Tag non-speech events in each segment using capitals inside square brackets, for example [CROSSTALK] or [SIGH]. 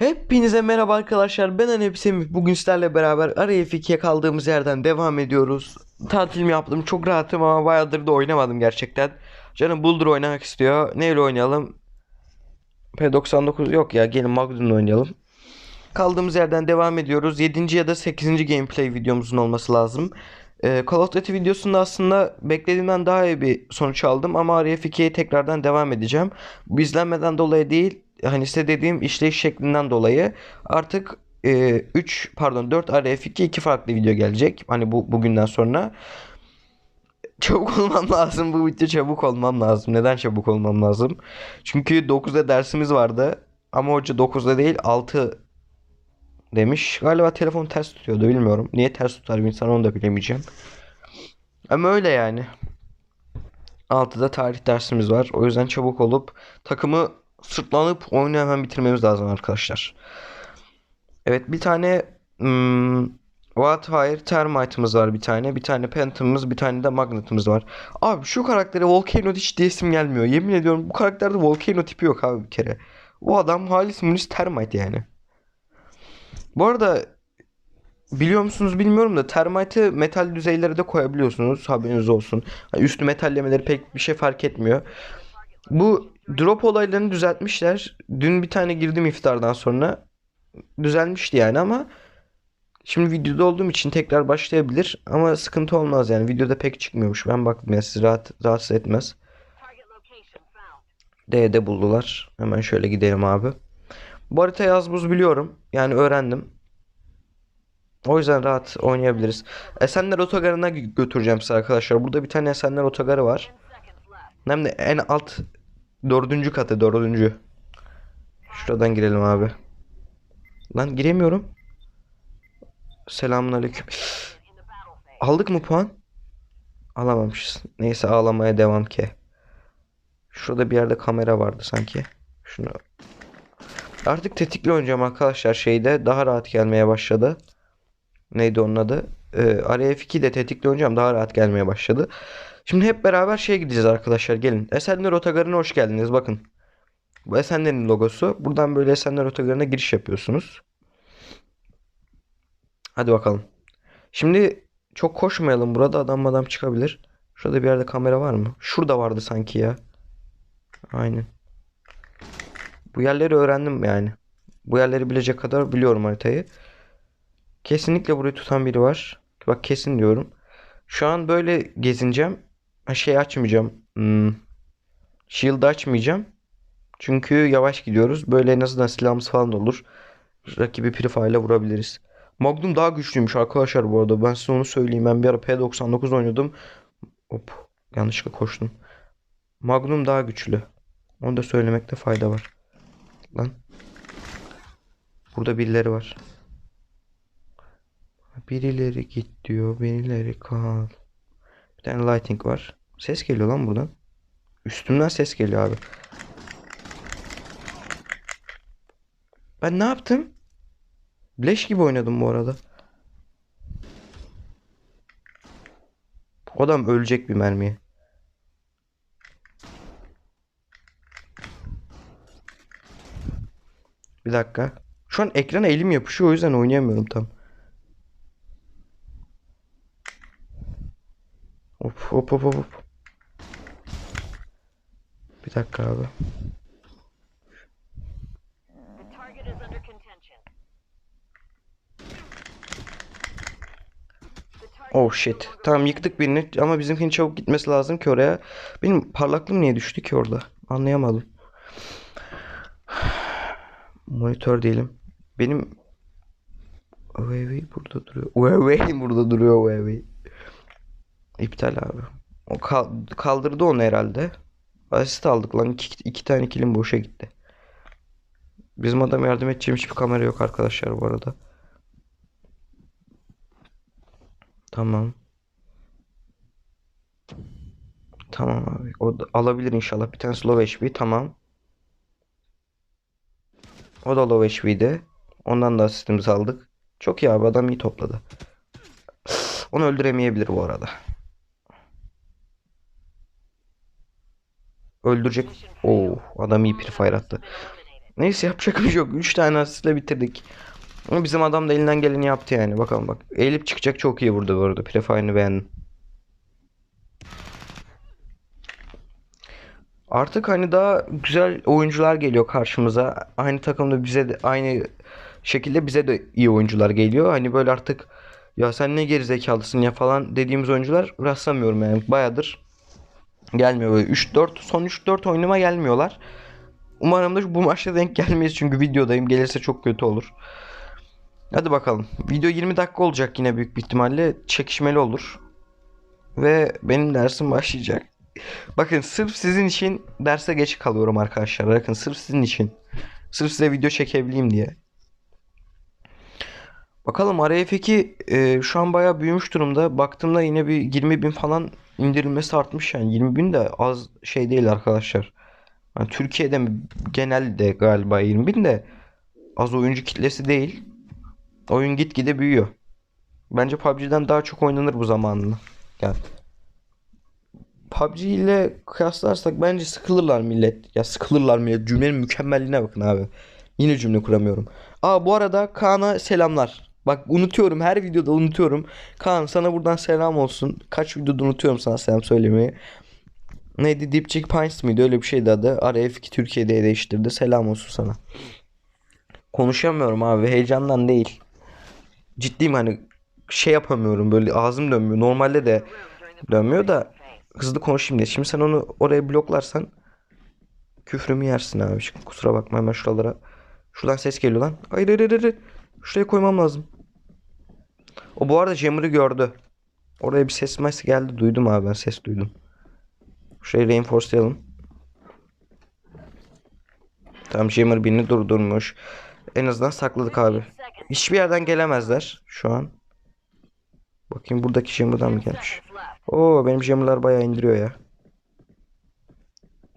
Hepinize merhaba arkadaşlar. Ben Anep Semih. Bugün sizlerle beraber Araya F2'ye kaldığımız yerden devam ediyoruz. Tatilimi yaptım. Çok rahatım ama bayağıdır da oynamadım gerçekten. Canım Boulder oynamak istiyor. Neyle oynayalım? P99 yok ya. Gelin Magnum'la oynayalım. Kaldığımız yerden devam ediyoruz. 7. ya da 8. gameplay videomuzun olması lazım. Ee, Call of Duty videosunda aslında beklediğimden daha iyi bir sonuç aldım ama Araya F2'ye tekrardan devam edeceğim. Bu izlenmeden dolayı değil, hani size dediğim işleyiş şeklinden dolayı artık 3 pardon 4 RF2 2 farklı video gelecek. Hani bu bugünden sonra çabuk [LAUGHS] olmam lazım. Bu video çabuk olmam lazım. Neden çabuk olmam lazım? Çünkü 9'da dersimiz vardı. Ama hoca 9'da değil 6 demiş. Galiba telefon ters tutuyordu bilmiyorum. Niye ters tutar bir insan onu da bilemeyeceğim. Ama öyle yani. 6'da tarih dersimiz var. O yüzden çabuk olup takımı sırtlanıp oyunu hemen bitirmemiz lazım arkadaşlar. Evet bir tane hmm, Wildfire Termite'ımız var bir tane. Bir tane Phantom'ımız bir tane de Magnet'ımız var. Abi şu karaktere Volcano hiç diyesim gelmiyor. Yemin ediyorum bu karakterde Volcano tipi yok abi bir kere. Bu adam halis mulis Termite yani. Bu arada biliyor musunuz bilmiyorum da termite'ı metal düzeylere de koyabiliyorsunuz. Haberiniz olsun. Yani üstü metallemeleri pek bir şey fark etmiyor. Bu drop olaylarını düzeltmişler. Dün bir tane girdim iftardan sonra. Düzelmişti yani ama şimdi videoda olduğum için tekrar başlayabilir ama sıkıntı olmaz yani. Videoda pek çıkmıyormuş. Ben baktım ya sizi rahat, rahatsız etmez. D'de buldular. Hemen şöyle gidelim abi. Bu haritayı az buz biliyorum. Yani öğrendim. O yüzden rahat oynayabiliriz. Esenler Otogarı'na gö- götüreceğim size arkadaşlar. Burada bir tane Esenler Otogarı var. Hem de en alt dördüncü katı dördüncü. Şuradan girelim abi. Lan giremiyorum. Battle phase. Aldık mı puan? Alamamışız. Neyse ağlamaya devam ki. Şurada bir yerde kamera vardı sanki. Şunu. Artık tetikli oynayacağım arkadaşlar şeyde. Daha rahat gelmeye başladı. Neydi onun adı? Ee, RF2'de tetikli oynayacağım. Daha rahat gelmeye başladı. Şimdi hep beraber şeye gideceğiz arkadaşlar. Gelin. Esenler Otogarı'na hoş geldiniz. Bakın. Bu Esenler'in logosu. Buradan böyle Esenler Otogarı'na giriş yapıyorsunuz. Hadi bakalım. Şimdi çok koşmayalım. Burada adam adam çıkabilir. Şurada bir yerde kamera var mı? Şurada vardı sanki ya. Aynen. Bu yerleri öğrendim yani. Bu yerleri bilecek kadar biliyorum haritayı. Kesinlikle burayı tutan biri var. Bak kesin diyorum. Şu an böyle gezineceğim. Şey açmayacağım. Hmm. Shield açmayacağım. Çünkü yavaş gidiyoruz. Böyle en azından silahımız falan olur. Rakibi Prifire ile vurabiliriz. Magnum daha güçlüymüş arkadaşlar bu arada. Ben size onu söyleyeyim. Ben bir ara P99 oynadım. Hop. Yanlışlıkla koştum. Magnum daha güçlü. Onu da söylemekte fayda var. Lan. Burada birileri var. Birileri git diyor. Birileri kal. Bir tane lighting var. Ses geliyor lan buradan. Üstümden ses geliyor abi. Ben ne yaptım? Leş gibi oynadım bu arada. Bu adam ölecek bir mermiye. Bir dakika. Şu an ekrana elim yapışıyor o yüzden oynayamıyorum tam. Hop hop hop hop. Bir dakika abi. Oh shit. Tamam yıktık birini ama bizimkinin çabuk gitmesi lazım ki oraya. Benim parlaklığım niye düştü ki orada? Anlayamadım. Monitör diyelim. Benim UAV burada duruyor. UAV burada duruyor UAV. İptal abi. O kal- kaldırdı onu herhalde. Asist aldık lan. İki, iki tane kilim boşa gitti. Bizim adam yardım edeceğim hiçbir kamera yok arkadaşlar bu arada. Tamam. Tamam abi. O da alabilir inşallah. Bir tane slow HP. Tamam. O da low HP'de. Ondan da asistimizi aldık. Çok iyi abi. Adam iyi topladı. Onu öldüremeyebilir bu arada. Öldürecek. Oo, adam iyi bir fire attı. Neyse yapacak bir şey yok. 3 tane asistle bitirdik. Bizim adam da elinden geleni yaptı yani. Bakalım bak. Eğilip çıkacak çok iyi vurdu bu arada. Prefine'ı beğendim. Artık hani daha güzel oyuncular geliyor karşımıza. Aynı takımda bize de aynı şekilde bize de iyi oyuncular geliyor. Hani böyle artık ya sen ne gerizekalısın ya falan dediğimiz oyuncular rastlamıyorum yani. Bayağıdır gelmiyor böyle 3-4 son 3-4 oyunuma gelmiyorlar. Umarım da bu maçta denk gelmeyiz çünkü videodayım. Gelirse çok kötü olur. Hadi bakalım. Video 20 dakika olacak yine büyük bir ihtimalle. Çekişmeli olur. Ve benim dersim başlayacak. Bakın sırf sizin için derse geç kalıyorum arkadaşlar. Bakın sırf sizin için. Sırf size video çekebileyim diye. Bakalım RF2 e, şu an bayağı büyümüş durumda. Baktığımda yine bir 20 bin falan indirilmesi artmış yani. 20 bin de az şey değil arkadaşlar. Yani Türkiye'de mi genelde galiba 20 bin de az oyuncu kitlesi değil. Oyun gitgide büyüyor. Bence PUBG'den daha çok oynanır bu zamanla. Yani PUBG ile kıyaslarsak bence sıkılırlar millet. Ya sıkılırlar millet. Cümlenin mükemmelliğine bakın abi. Yine cümle kuramıyorum. Aa bu arada Kaan'a selamlar. Bak unutuyorum her videoda unutuyorum. Kaan sana buradan selam olsun. Kaç videoda unutuyorum sana selam söylemeyi. Neydi Dipçik Pines miydi öyle bir şeydi adı. RF2 Türkiye'de değiştirdi. Selam olsun sana. Konuşamıyorum abi heyecandan değil. Ciddiyim hani şey yapamıyorum böyle ağzım dönmüyor. Normalde de dönmüyor da hızlı konuşayım diye. Şimdi sen onu oraya bloklarsan küfrümü yersin abi. Kusura bakma hemen şuralara. Şuradan ses geliyor lan. Hayır hayır hayır. hayır. Şuraya koymam lazım. O bu arada Jammer'ı gördü. Oraya bir ses mes geldi. Duydum abi ben ses duydum. Şurayı reinforcelayalım. Tamam Jammer birini durdurmuş. En azından sakladık abi. Hiçbir yerden gelemezler şu an. Bakayım buradaki Jammer'dan mı gelmiş? Oo benim Jammer'lar bayağı indiriyor ya.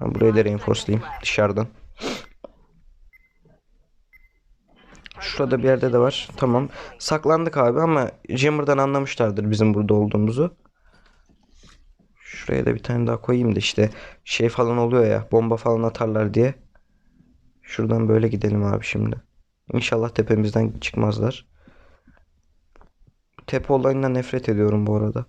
Ben burayı da reinforcelayayım dışarıdan. Şurada bir yerde de var. Tamam. Saklandık abi ama Jammer'dan anlamışlardır bizim burada olduğumuzu. Şuraya da bir tane daha koyayım da işte şey falan oluyor ya bomba falan atarlar diye. Şuradan böyle gidelim abi şimdi. İnşallah tepemizden çıkmazlar. Tepe olayından nefret ediyorum bu arada.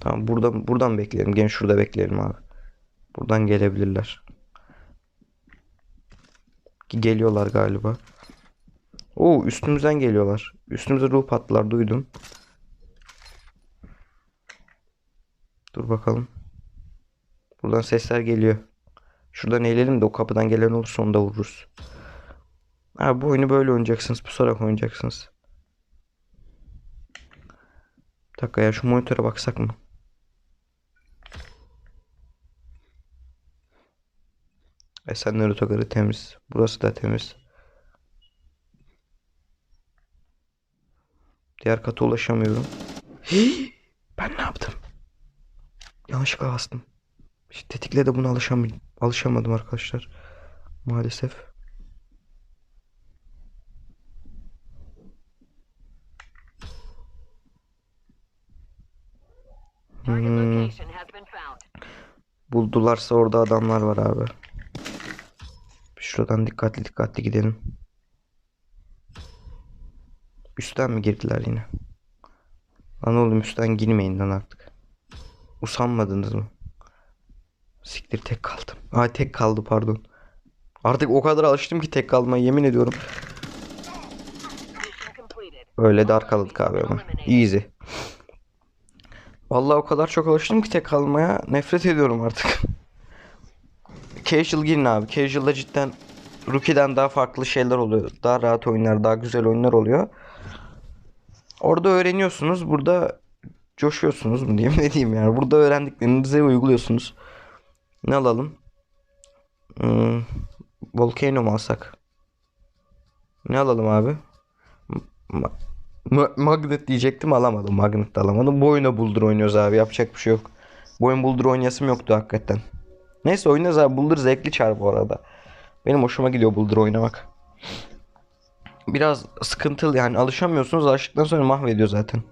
Tamam buradan buradan bekleyelim. Gene şurada bekleyelim abi. Buradan gelebilirler. Geliyorlar galiba. Oo üstümüzden geliyorlar. Üstümüze ruh pattılar duydum. Dur bakalım. Buradan sesler geliyor. Şuradan eğilelim de o kapıdan gelen olursa onu da vururuz. Ha bu oyunu böyle oynayacaksınız. Pusarak oynayacaksınız. Bir dakika ya şu monitöre baksak mı? Esenler otogarı temiz. Burası da temiz. Diğer kata ulaşamıyorum. Hii! ben ne yaptım? Yanlışlıkla bastım. İşte tetikle de buna alışamadım. Alışamadım arkadaşlar. Maalesef. Hmm. Buldularsa orada adamlar var abi. Şuradan dikkatli dikkatli gidelim. Üstten mi girdiler yine? Lan oğlum üstten girmeyin lan artık. Usanmadınız mı? Siktir tek kaldım. Ay tek kaldı pardon. Artık o kadar alıştım ki tek kalmaya yemin ediyorum. Öyle de arkaladık abi ama. Easy. Vallahi o kadar çok alıştım ki tek kalmaya nefret ediyorum artık. [LAUGHS] Casual girin abi. Casual'da cidden Rookie'den daha farklı şeyler oluyor. Daha rahat oyunlar, daha güzel oyunlar oluyor. Orada öğreniyorsunuz. Burada coşuyorsunuz mu diyeyim [LAUGHS] ne diyeyim yani. Burada öğrendiklerinizi uyguluyorsunuz. Ne alalım? Hmm, Volcano mu alsak? Ne alalım abi? Ma- Ma- Magnet diyecektim alamadım. Magnet alamadım. Bu oyuna Buldur oynuyoruz abi. Yapacak bir şey yok. Bu oyun Buldur oynayasım yoktu hakikaten. Neyse oynarız abi. Buldur zevkli çar bu arada. Benim hoşuma gidiyor Buldur oynamak. Biraz sıkıntılı yani alışamıyorsunuz. Alıştıktan sonra mahvediyor zaten.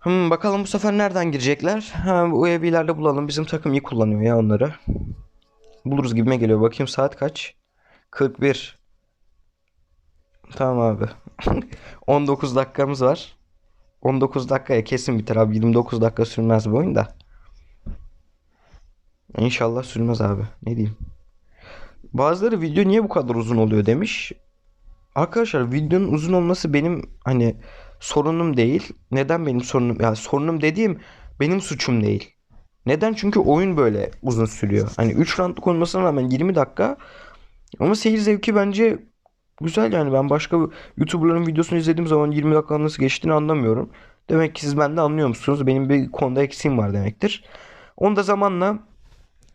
Hmm, bakalım bu sefer nereden girecekler? Ha, UAV'lerle bulalım. Bizim takım iyi kullanıyor ya onları. Buluruz gibime geliyor. Bakayım saat kaç? 41. Tamam abi. [LAUGHS] 19 dakikamız var. 19 dakikaya kesin biter abi. 29 dakika sürmez bu oyun da. İnşallah sürmez abi. Ne diyeyim. Bazıları video niye bu kadar uzun oluyor demiş. Arkadaşlar videonun uzun olması benim hani sorunum değil. Neden benim sorunum? Ya sorunum dediğim benim suçum değil. Neden? Çünkü oyun böyle uzun sürüyor. Hani 3 roundluk olmasına rağmen 20 dakika ama seyir zevki bence güzel yani. Ben başka YouTuber'ların videosunu izlediğim zaman 20 dakika nasıl geçtiğini anlamıyorum. Demek ki siz bende anlıyor musunuz? Benim bir konuda eksiğim var demektir. Onu da zamanla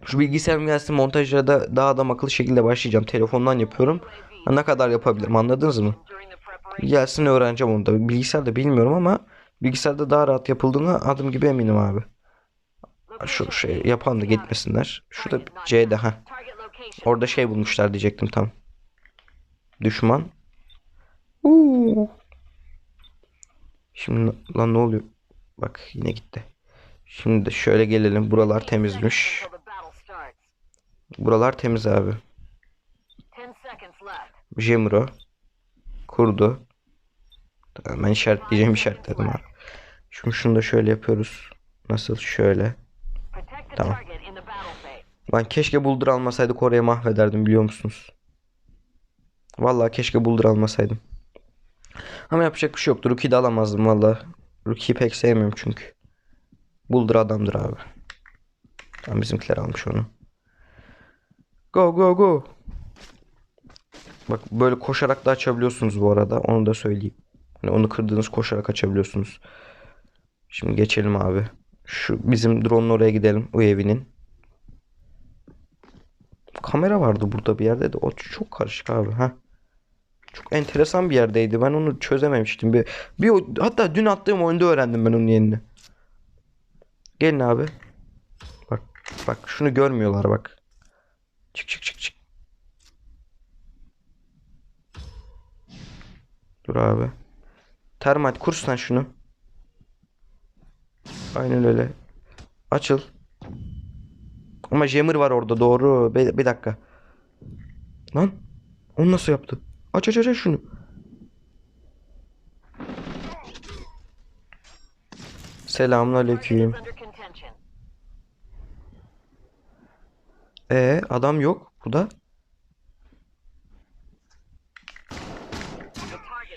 şu bilgisayarım gelsin montajlara da daha adam akıllı şekilde başlayacağım. Telefondan yapıyorum. Ne kadar yapabilirim anladınız mı? Gelsin öğreneceğim onu da. Bilgisayarda bilmiyorum ama bilgisayarda daha rahat yapıldığına adım gibi eminim abi. Şu şey yapan da gitmesinler. Şurada C'de ha. Orada şey bulmuşlar diyecektim tam. Düşman. Uuu. Şimdi lan ne oluyor? Bak yine gitti. Şimdi şöyle gelelim. Buralar temizmiş. Buralar temiz abi. 10 seconds left. Jemuro. Kurdu. Tamam, ben işaretleyeceğim işaretledim abi. Şimdi şunu da şöyle yapıyoruz. Nasıl? Şöyle. Tamam. Lan keşke Buldur almasaydık oraya mahvederdim biliyor musunuz? Vallahi keşke Buldur almasaydım. Ama yapacak bir şey yoktu. Rookie'yi de alamazdım valla. Rookie'yi pek sevmiyorum çünkü. Buldur adamdır abi. Tamam bizimkiler almış onu. Go go go. Bak böyle koşarak da açabiliyorsunuz bu arada. Onu da söyleyeyim. Hani onu kırdığınız koşarak açabiliyorsunuz. Şimdi geçelim abi. Şu bizim drone'un oraya gidelim. O evinin. Kamera vardı burada bir yerde de o çok karışık abi ha. Çok enteresan bir yerdeydi. Ben onu çözememiştim. Bir, bir hatta dün attığım oyunda öğrendim ben onun yerini. Gelin abi. Bak bak şunu görmüyorlar bak. Çık çık çık çık. Dur abi. Termite kursan şunu. Aynen öyle. Açıl. Ama Jammer var orada doğru. Bir, bir dakika. Lan. Onu nasıl yaptı? Aç aç aç aç şunu. Selamünaleyküm. Target E adam yok burada.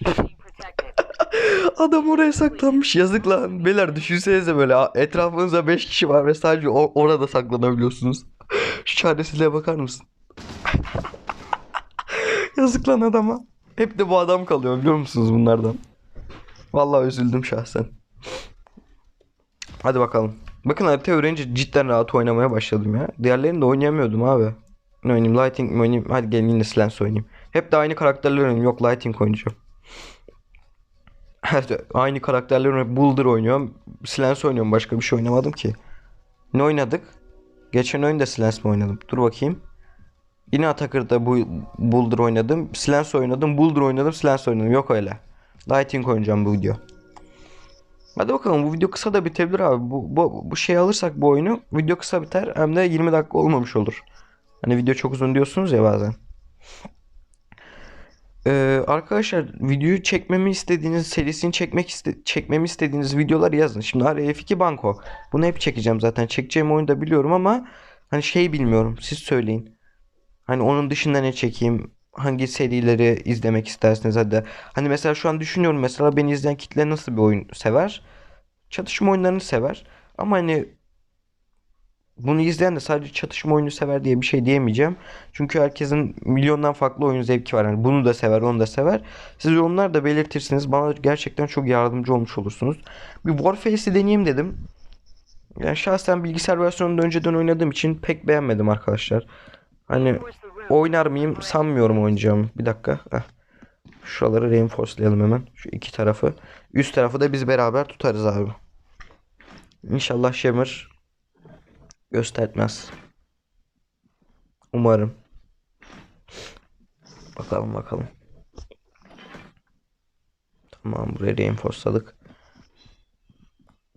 [LAUGHS] Adam oraya saklanmış. Yazık lan. Beyler düşünsenize böyle etrafınızda 5 kişi var ve sadece o- orada saklanabiliyorsunuz. [LAUGHS] Şu çaresizliğe bakar mısın? [LAUGHS] Yazık lan adama. Hep de bu adam kalıyor biliyor musunuz bunlardan? Vallahi üzüldüm şahsen. Hadi bakalım. Bakın harita öğrenince cidden rahat oynamaya başladım ya. Diğerlerini de oynayamıyordum abi. Ne oynayayım? Lighting mi oynayayım? Hadi gelin yine Slants oynayayım. Hep de aynı karakterler oynayayım. Yok Lighting oynayacağım. Aynı karakterler oynayıp Boulder oynuyorum. Slants oynuyorum. Başka bir şey oynamadım ki. Ne oynadık? Geçen oyunda Slants mı oynadım? Dur bakayım. Yine Atakır'da bu Boulder oynadım. Slants oynadım. Boulder oynadım. Slants oynadım. Yok öyle. Lighting oynayacağım bu video. Hadi bakalım bu video kısa da bitebilir abi. Bu, bu, bu şey alırsak bu oyunu video kısa biter hem de 20 dakika olmamış olur. Hani video çok uzun diyorsunuz ya bazen. Ee, arkadaşlar videoyu çekmemi istediğiniz serisini çekmek iste çekmemi istediğiniz videolar yazın. Şimdi araya F2 Banko. Bunu hep çekeceğim zaten. Çekeceğim oyunu da biliyorum ama hani şey bilmiyorum. Siz söyleyin. Hani onun dışında ne çekeyim? Hangi serileri izlemek istersiniz hadi. Hani mesela şu an düşünüyorum mesela beni izleyen kitle nasıl bir oyun sever? Çatışma oyunlarını sever. Ama hani bunu izleyen de sadece çatışma oyunu sever diye bir şey diyemeyeceğim. Çünkü herkesin milyondan farklı oyun zevki var. Yani bunu da sever, onu da sever. Siz yorumlar da belirtirsiniz. Bana gerçekten çok yardımcı olmuş olursunuz. Bir Warface'i deneyeyim dedim. Yani şahsen bilgisayar versiyonunda önceden oynadığım için pek beğenmedim arkadaşlar. Hani. Oynar mıyım sanmıyorum oynayacağımı. Bir dakika. Heh. Şuraları reinforcelayalım hemen. Şu iki tarafı. Üst tarafı da biz beraber tutarız abi. İnşallah Shimmer göstermez. Umarım. Bakalım bakalım. Tamam buraya reinforceladık.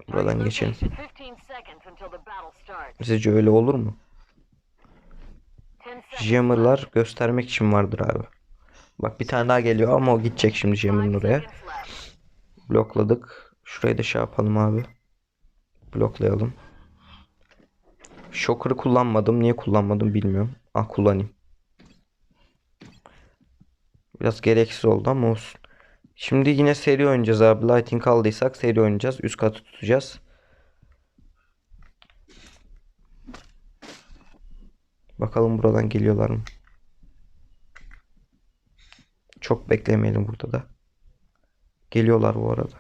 Buradan geçelim. location, 15 seconds until the battle starts. Sizce öyle olur mu? Jammer'lar göstermek için vardır abi. Bak bir tane daha geliyor ama o gidecek şimdi Jammer'ın oraya. Blokladık. Şurayı da şey yapalım abi. Bloklayalım. Shocker'ı kullanmadım. Niye kullanmadım bilmiyorum. Ah kullanayım. Biraz gereksiz oldu ama olsun. Şimdi yine seri oynayacağız abi. Lighting aldıysak seri oynayacağız. Üst katı tutacağız. Bakalım buradan geliyorlar mı? Çok beklemeyelim burada da. Geliyorlar bu arada.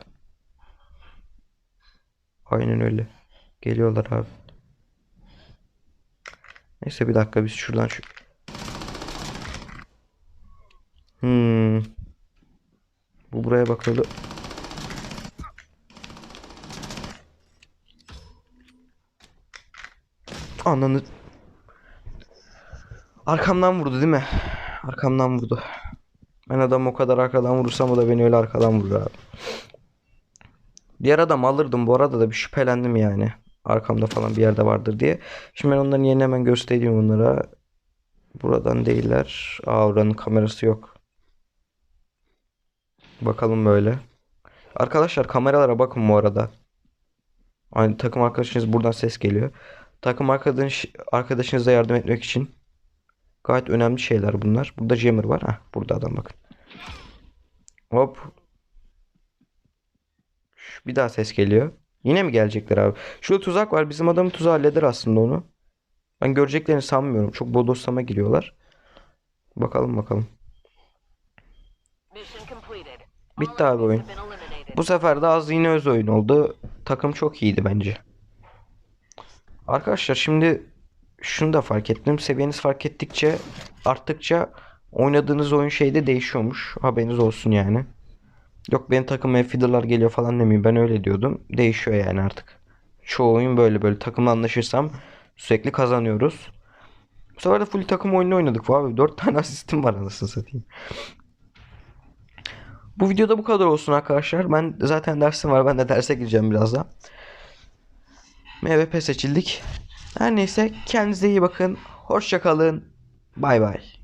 Aynen öyle. Geliyorlar abi. Neyse bir dakika biz şuradan şu... Hmm. Bu buraya bakıyordu. Ananı... Arkamdan vurdu değil mi? Arkamdan vurdu. Ben adam o kadar arkadan vurursam o da beni öyle arkadan vurur abi. Diğer adam alırdım bu arada da bir şüphelendim yani. Arkamda falan bir yerde vardır diye. Şimdi ben onların yerini hemen göstereyim onlara. Buradan değiller. Aa oranın kamerası yok. Bakalım böyle. Arkadaşlar kameralara bakın bu arada. Aynı takım arkadaşınız buradan ses geliyor. Takım arkadaş arkadaşınıza yardım etmek için gayet önemli şeyler bunlar. Burada jammer var. Heh, burada adam bakın. Hop. Bir daha ses geliyor. Yine mi gelecekler abi? Şurada tuzak var. Bizim adamın tuzağı halleder aslında onu. Ben göreceklerini sanmıyorum. Çok bodoslama giriyorlar. Bakalım bakalım. Bitti abi oyun. Bu sefer de az yine öz oyun oldu. Takım çok iyiydi bence. Arkadaşlar şimdi şunu da fark ettim. Seviyeniz fark ettikçe arttıkça oynadığınız oyun şeyde değişiyormuş. Haberiniz olsun yani. Yok benim takıma feeder'lar geliyor falan demeyeyim. Ben öyle diyordum. Değişiyor yani artık. Çoğu oyun böyle böyle. Takımla anlaşırsam sürekli kazanıyoruz. Bu sefer de full takım oyunu oynadık abi. 4 tane [LAUGHS] asistim var anasını satayım. Bu videoda bu kadar olsun arkadaşlar. Ben zaten dersim var. Ben de derse gireceğim birazdan. MVP seçildik. Her neyse kendinize iyi bakın. Hoşça kalın. Bay bay.